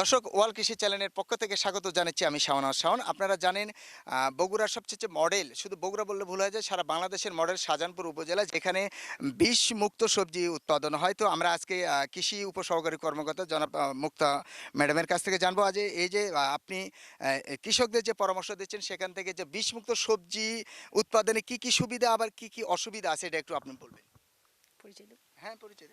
দর্শক ওয়াল কৃষি চ্যানেলের পক্ষ থেকে স্বাগত জানাচ্ছি আমি শাওন আর শাওন আপনারা জানেন বগুড়ার সবচেয়ে যে মডেল শুধু বগুড়া বললে ভুল হয়ে যায় সারা বাংলাদেশের মডেল শাহজাহানপুর উপজেলা যেখানে বিষ মুক্ত সবজি উৎপাদন হয়। তো আমরা আজকে কৃষি উপসহকারী কর্মকর্তা জনাব মুক্তা ম্যাডামের কাছ থেকে জানব আজ এই যে আপনি কৃষকদের যে পরামর্শ দিচ্ছেন সেখান থেকে যে বিষমুক্ত সবজি উৎপাদনে কি কি সুবিধা আবার কি কি অসুবিধা আছে এটা একটু আপনি বলবেন। পরিচয় হ্যাঁ পরিচয়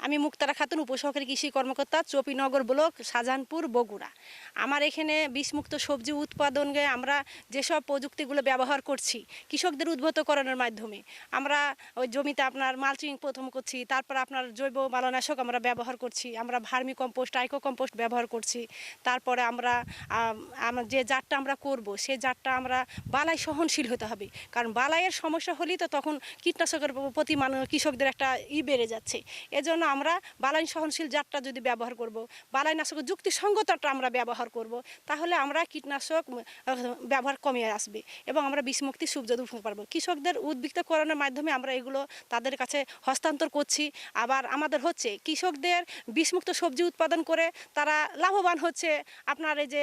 আমি মুক্তারা খাতুন উপসহকারী কৃষি কর্মকর্তা চপিনগর ব্লক শাহজাহানপুর বগুড়া। আমার এখানে বিষমুক্ত সবজি উৎপাদনে আমরা যেসব প্রযুক্তিগুলো ব্যবহার করছি কৃষকদের উদ্ভূতকরণের মাধ্যমে আমরা ওই জমিতে আপনার মালচিং প্রথম করছি তারপর আপনার জৈব বালনাশক আমরা ব্যবহার করছি আমরা ভার্মি কম্পোস্ট আইকো কম্পোস্ট ব্যবহার করছি তারপরে আমরা আম, আম- যে জাতটা আমরা করব সেই জাতটা আমরা বালাই সহনশীল হতে হবে কারণ বালাইয়ের সমস্যা হলেই তো তখন কীটনাশকের প্রতি মানুষ কৃষকদের একটা ই বেড়ে যাচ্ছে। এজন্য আমরা বালাইন সহনশীল জাতটা যদি ব্যবহার করব বালাই নাশকের যুক্তিসঙ্গতটা আমরা ব্যবহার করব, তাহলে আমরা কীটনাশক ব্যবহার কমিয়ে আসবে এবং আমরা বিষমুক্তি উঠতে পারব কৃষকদের উদ্বৃত্তকরণের মাধ্যমে আমরা এগুলো তাদের কাছে হস্তান্তর করছি। আবার আমাদের হচ্ছে কৃষকদের বিষমুক্ত সবজি উৎপাদন করে তারা লাভবান হচ্ছে। আপনার এই যে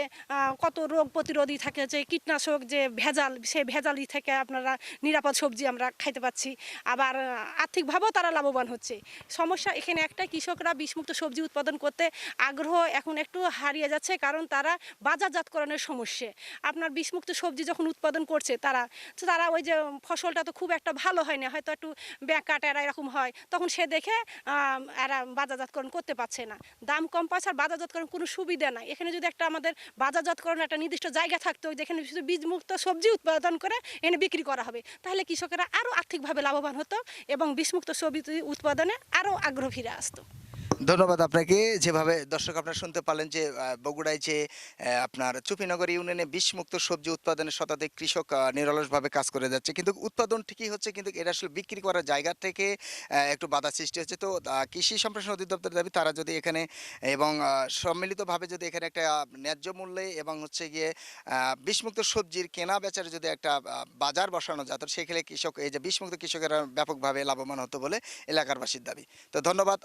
কত রোগ প্রতিরোধী থাকে যে কীটনাশক যে ভেজাল, সেই ভেজালি থেকে আপনারা নিরাপদ সবজি আমরা খাইতে পাচ্ছি। আবার আর্থিকভাবেও তারা লাভবান হচ্ছে। সমস্যা এখানে একটা কৃষকরা বিষমুক্ত সবজি উৎপাদন করতে আগ্রহ এখন একটু হারিয়ে যাচ্ছে কারণ তারা বাজারজাতকরণের সমস্যা। আপনার বিষমুক্ত সবজি যখন উৎপাদন করছে তারা তারা ওই যে ফসলটা তো খুব একটা ভালো হয় না, হয়তো একটু ব্যাকাট এরা এরকম হয়, তখন সে দেখে এরা বাজারজাতকরণ করতে পারছে না। দাম কম পাচ্ছে আর বাজারজাতকরণ কোনো সুবিধা নাই। এখানে যদি একটা আমাদের বাজারজাতকরণ একটা নির্দিষ্ট জায়গা থাকতো যেখানে শুধু বীজমুক্ত সবজি উৎপাদন করে এনে বিক্রি করা হবে, তাহলে কৃষকেরা আরও আর্থিকভাবে লাভবান হতো এবং বিষমুক্ত সবজি উৎপাদনে আরও আগ্রহ ফিরে আসতো। ধন্যবাদ আপনাকে। যেভাবে দর্শক আপনারা শুনতে পারলেন যে বগুড়ায় যে আপনার চুপিনগর ইউনিয়নে বিষমুক্ত সবজি উৎপাদনের শতাধিক কৃষক নিরলসভাবে কাজ করে যাচ্ছে। কিন্তু উৎপাদন ঠিকই হচ্ছে, কিন্তু এটা আসলে বিক্রি করার জায়গা থেকে একটু বাধা সৃষ্টি হচ্ছে। তো কৃষি সম্প্রসারণ অধিদপ্তর দাবি, তারা যদি এখানে এবং সম্মিলিতভাবে যদি এখানে একটা ন্যায্য মূল্যে এবং হচ্ছে গিয়ে বিষমুক্ত সবজির কেনা বেচার যদি একটা বাজার বসানো যায় তো সেক্ষেত্রে কৃষক, এই যে বিষমুক্ত কৃষকেরা ব্যাপকভাবে লাভবান হতো বলে এলাকারবাসীর দাবি। তো ধন্যবাদ